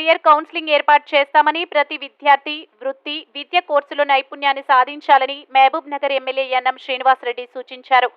Career counselling ఏర్పాటు చేస్తామని ప్రతి విద్యార్థి వృత్తి విద్య కోర్సులో నైపుణ్యాన్ని సాధించాలని మహబూబ్ నగర్ ఎమ్మెల్యే ఎన్ఎం శ్రీనివాసరెడ్డి సూచించారు.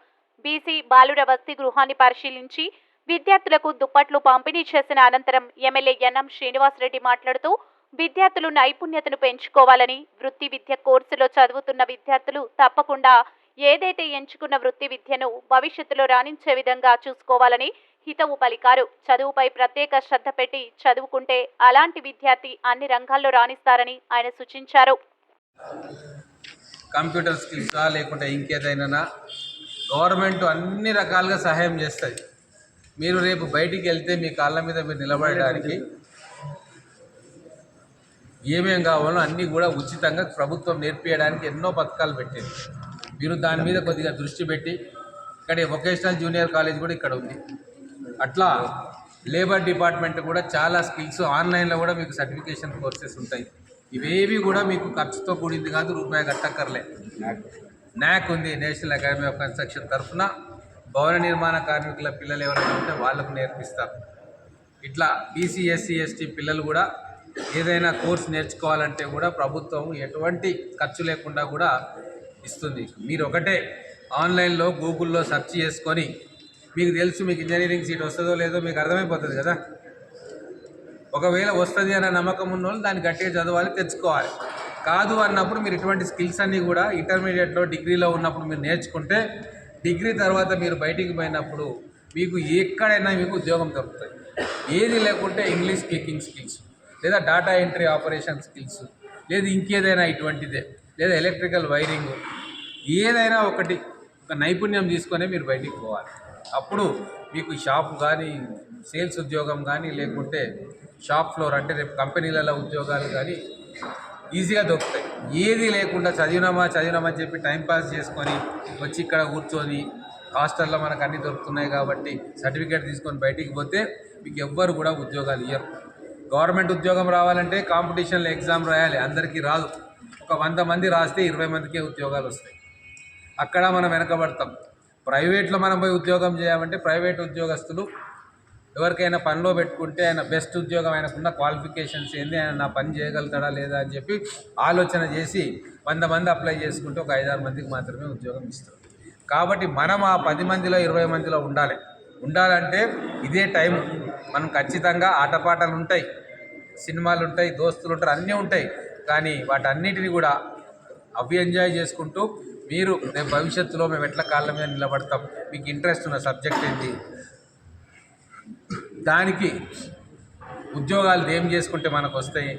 బీసీ బాలుర వసతి గృహాన్ని పరిశీలించి విద్యార్థులకు దుప్పట్లు పంపిణీ చేసిన అనంతరం ఎమ్మెల్యే ఎన్ఎం శ్రీనివాసరెడ్డి మాట్లాడుతూ విద్యార్థులు నైపుణ్యతను పెంచుకోవాలని వృత్తి విద్య కోర్సులో చదువుతున్న విద్యార్థులు తప్పకుండా ఏదైతే ఎంచుకున్న వృత్తి విద్యను భవిష్యత్తులో రాణించే విధంగా చూసుకోవాలని హితవు పలికారు. చదువుపై ప్రత్యేక శ్రద్ధ పెట్టి చదువుకుంటే అలాంటి విద్యార్థి అన్ని రంగాల్లో రాణిస్తారని ఆయన సూచించారు. కంప్యూటర్ స్కిల్సా లేకుంటే ఇంకేదైనా గవర్నమెంట్ అన్ని రకాలుగా సహాయం చేస్తుంది. మీరు రేపు బయటికి వెళ్తే మీ కాళ్ళ మీద మీరు నిలబడడానికి ఏమేం కావాలో అన్నీ కూడా ఉచితంగా ప్రభుత్వం నేర్పించడానికి ఎన్నో పథకాలు పెట్టింది. మీరు దాని మీద కొద్దిగా దృష్టి పెట్టి ఇక్కడ వొకేషనల్ జూనియర్ కాలేజ్ కూడా ఇక్కడ ఉంది. అట్లా లేబర్ డిపార్ట్మెంట్ కూడా చాలా స్కిల్స్ ఆన్లైన్లో కూడా మీకు సర్టిఫికేషన్ కోర్సెస్ ఉంటాయి. ఇవేవి కూడా మీకు ఖర్చుతో కూడింది కాదు రూపాయి కట్టక్కర్లే. నాక్ ఉంది నేషనల్ అకాడమీ ఆఫ్ కన్స్ట్రక్షన్ తరఫున భవన నిర్మాణ కార్మికుల పిల్లలు ఎవరైనా ఉంటే వాళ్ళకు నేర్పిస్తారు. ఇట్లా బీసీ ఎస్సీ ఎస్టీ పిల్లలు కూడా ఏదైనా కోర్స్ నేర్చుకోవాలంటే కూడా ప్రభుత్వం ఎటువంటి ఖర్చు లేకుండా కూడా ఇస్తుంది. మీరు ఒకటే ఆన్లైన్లో గూగుల్లో సెర్చ్ చేసుకొని మీకు తెలుసు మీకు ఇంజనీరింగ్ సీట్ వస్తుందో లేదో మీకు అర్థమైపోతుంది కదా? ఒకవేళ వస్తుంది అనే నమ్మకం ఉన్న వాళ్ళు దాన్ని గట్టిగా చదవాలి తెచ్చుకోవాలి. కాదు అన్నప్పుడు మీరు ఇటువంటి స్కిల్స్ అన్నీ కూడా ఇంటర్మీడియట్లో డిగ్రీలో ఉన్నప్పుడు మీరు నేర్చుకుంటే డిగ్రీ తర్వాత మీరు బయటికి పోయినప్పుడు మీకు ఎక్కడైనా మీకు ఉద్యోగం దొరుకుతుంది ఏది లేకుంటే ఇంగ్లీష్ స్పీకింగ్ స్కిల్స్ లేదా డేటా ఎంట్రీ ఆపరేషన్ స్కిల్స్ లేదా ఇంకేదైనా ఇటువంటిదే లేదా ఎలక్ట్రికల్ వైరింగ్ ఏదైనా ఒకటి ఒక నైపుణ్యం తీసుకొని మీరు బయటికి పోవాలి. అప్పుడు మీకు షాప్ కానీ సేల్స్ ఉద్యోగం కానీ లేకుంటే షాప్ ఫ్లోర్ అంటే రేపు కంపెనీలలో ఉద్యోగాలు కానీ ఈజీగా దొరుకుతాయి. ఏది లేకుండా చదివినామా చదివినామా అని చెప్పి టైంపాస్ చేసుకొని వచ్చి ఇక్కడ కూర్చొని హాస్టల్లో మనకు అన్నీ దొరుకుతున్నాయి కాబట్టి సర్టిఫికేట్ తీసుకొని బయటికి పోతే మీకు ఎవ్వరు కూడా ఉద్యోగాలు ఇవ్వరు గవర్నమెంట్ ఉద్యోగం రావాలంటే కాంపిటీషన్లో ఎగ్జామ్ రాయాలి. అందరికీ రాదు. ఒక వంద మంది రాస్తే ఇరవై మందికే ఉద్యోగాలు వస్తాయి. అక్కడ మనం వెనకబడతాం. ప్రైవేట్లో మనం పోయి ఉద్యోగం చేయాలంటే ప్రైవేట్ ఉద్యోగస్తులు ఎవరికైనా పనిలో పెట్టుకుంటే ఆయన బెస్ట్ ఉద్యోగం ఆయనకున్న క్వాలిఫికేషన్స్ ఏంది ఆయన నా పని చేయగలుగుతాడా లేదా అని చెప్పి ఆలోచన చేసి వంద మంది అప్లై చేసుకుంటే ఒక ఐదారు మందికి మాత్రమే ఉద్యోగం ఇస్తారు. కాబట్టి మనం ఆ పది మందిలో ఇరవై మందిలో ఉండాలి. ఉండాలంటే ఇదే టైం మనం ఖచ్చితంగా ఆటపాటలు ఉంటాయి సినిమాలు ఉంటాయి దోస్తులు ఉంటారు అన్నీ ఉంటాయి. కానీ వాటన్నిటిని కూడా అవి ఎంజాయ్ చేసుకుంటూ మీరు రేపు భవిష్యత్తులో మేము ఎట్లా కాళ్ళ మీద నిలబడతాం? మీకు ఇంట్రెస్ట్ ఉన్న సబ్జెక్ట్ ఏంటి? దానికి ఉద్యోగాలు ఏం చేసుకుంటే మనకు వస్తాయి?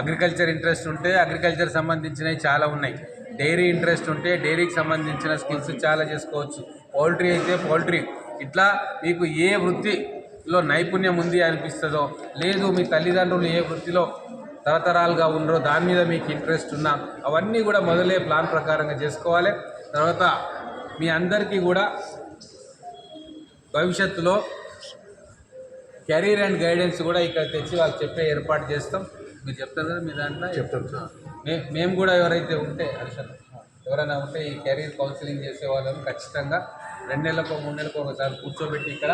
అగ్రికల్చర్ ఇంట్రెస్ట్ ఉంటే అగ్రికల్చర్ సంబంధించినవి చాలా ఉన్నాయి. డైరీ ఇంట్రెస్ట్ ఉంటే డైరీకి సంబంధించిన స్కిల్స్ చాలా చేసుకోవచ్చు. పౌల్ట్రీ అయితే పౌల్ట్రీ ఇట్లా మీకు ఏ వృత్తిలో నైపుణ్యం ఉంది అనిపిస్తుందో లేదు మీ తల్లిదండ్రులు ఏ వృత్తిలో తరతరాలుగా ఉన్నారో దాని మీద మీకు ఇంట్రెస్ట్ ఉన్నా అవన్నీ కూడా మొదలే ప్లాన్ ప్రకారంగా చేసుకోవాలి. తర్వాత మీ అందరికీ కూడా భవిష్యత్తులో కెరీర్ అండ్ గైడెన్స్ కూడా ఇక్కడ తెచ్చి వాళ్ళకి చెప్పే ఏర్పాటు చేస్తాం. మీరు చెప్తారు కదా మీ దాంట్లో? చెప్తాం మే మేము కూడా ఎవరైతే ఉంటే హర్షల్ ఎవరైనా ఉంటే ఈ కెరీర్ కౌన్సిలింగ్ చేసే వాళ్ళని ఖచ్చితంగా రెండు నెలలకు మూడు నెలలకు ఒకసారి కూర్చోబెట్టి ఇక్కడ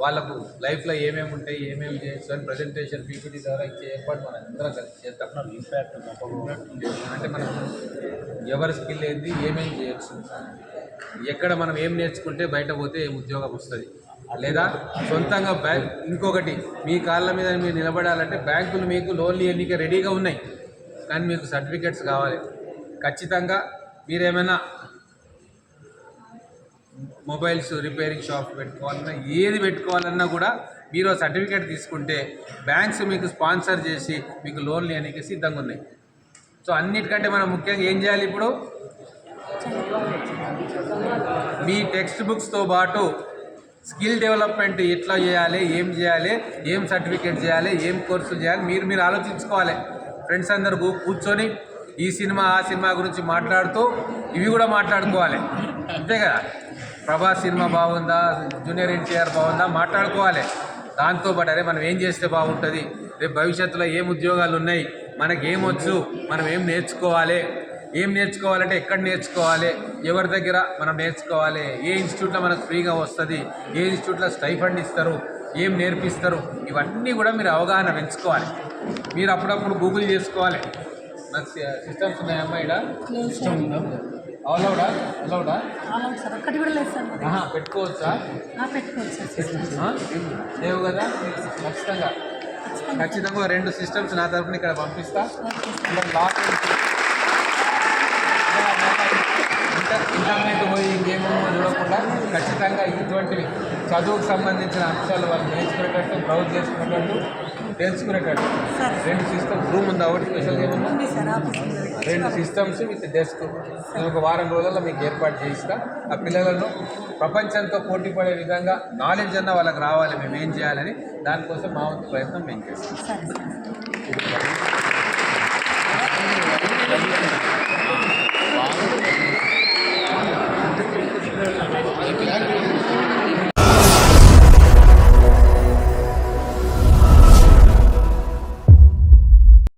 వాళ్ళకు లైఫ్లో ఏమేమి ఉంటాయి ఏమేమి చేయొచ్చు అని ప్రజెంటేషన్ పీపీటీ ద్వారా ఇచ్చే ఏర్పాటు మనం అందరం కలిసి చేస్తాం ఇంపాక్ట్ అంటే మనం ఎవరి స్కిల్ ఏంది ఏమేమి చేయొచ్చు ఎక్కడ మనం ఏం నేర్చుకుంటే బయట పోతే ఏం ఉద్యోగం వస్తుంది. లేదా సొంతంగా బ్యాంక్ ఇంకొకటి మీ కాళ్ళ మీద మీరు నిలబడాలంటే బ్యాంకులు మీకు లోన్లు ఎన్నిక రెడీగా ఉన్నాయి. కానీ మీకు సర్టిఫికెట్స్ కావాలి. ఖచ్చితంగా మీరేమైనా మొబైల్స్ రిపేరింగ్ షాప్ పెట్టుకోవాలన్నా ఏది పెట్టుకోవాలన్నా కూడా మీరు ఆ సర్టిఫికేట్ తీసుకుంటే బ్యాంక్స్ మీకు స్పాన్సర్ చేసి మీకు లోన్లు ఇవ్వడానికి సిద్ధంగా ఉన్నాయి. సో అన్నిటికంటే మనం ముఖ్యంగా ఏం చేయాలి ఇప్పుడు? మీ టెక్స్ట్ బుక్స్తో పాటు స్కిల్ డెవలప్మెంట్ ఎట్లా చేయాలి ఏం చేయాలి ఏం సర్టిఫికేట్ చేయాలి ఏం కోర్సులు చేయాలి మీరు మీరు ఆలోచించుకోవాలి. ఫ్రెండ్స్ అందరు కూర్చొని ఈ సినిమా ఆ సినిమా గురించి మాట్లాడుతూ ఇవి కూడా మాట్లాడుకోవాలి. అంతే కదా? ప్రభాస్ సినిమా బాగుందా? జూనియర్ ఎన్టీఆర్ బాగుందా? మాట్లాడుకోవాలి. దాంతోపాటు అరే మనం ఏం చేస్తే బాగుంటుంది? రేపు భవిష్యత్తులో ఏం ఉద్యోగాలు ఉన్నాయి? మనకి ఏం వచ్చు మనం ఏం నేర్చుకోవాలి? ఏం నేర్చుకోవాలంటే ఎక్కడ నేర్చుకోవాలి? ఎవరి దగ్గర మనం నేర్చుకోవాలి? ఏ ఇన్స్టిట్యూట్లో మనకు ఫ్రీగా వస్తుంది? ఏ ఇన్స్టిట్యూట్లో స్టైఫండ్ ఇస్తారు? ఏం నేర్పిస్తారు? ఇవన్నీ కూడా మీరు అవగాహన పెంచుకోవాలి. మీరు అప్పుడప్పుడు గూగుల్ చేసుకోవాలి. నాకు సిస్టమ్స్ ఉన్నాయమ్మా ఇక్కడ సిస్టమ్ ఉందా? అలౌడా అలౌడా అవును సార్ ఒక్కటి కూడా లేదు సార్ పెట్టుకోవచ్చా? పెట్టుకోవచ్చు? లేవు కదా? ఖచ్చితంగా. ఖచ్చితంగా. రెండు సిస్టమ్స్ నా తరఫున ఇక్కడ పంపిస్తా. ఇంటర్నెట్ పోయి ఇంకేమో చూడకుండా ఖచ్చితంగా ఇటువంటివి చదువుకు సంబంధించిన అంశాలు వాళ్ళు నేర్చుకునేటట్టు బ్రౌజ్ చేసుకునేటట్టు తెలుసుకునేటట్టు. రెండు సిస్టమ్స్ రూమ్ ఉందా ఆఫీస్ ఉంది. రెండు సిస్టమ్స్ విత్ డెస్క్ నేను ఒక వారం రోజుల్లో మీకు ఏర్పాటు చేయిస్తా ఆ పిల్లలను ప్రపంచంతో పోటీ పడే విధంగా నాలెడ్జ్ అన్న వాళ్ళకి రావాలి. మేము ఏం చేయాలని దానికోసం మా వంతు ప్రయత్నం మేము చేస్తాం.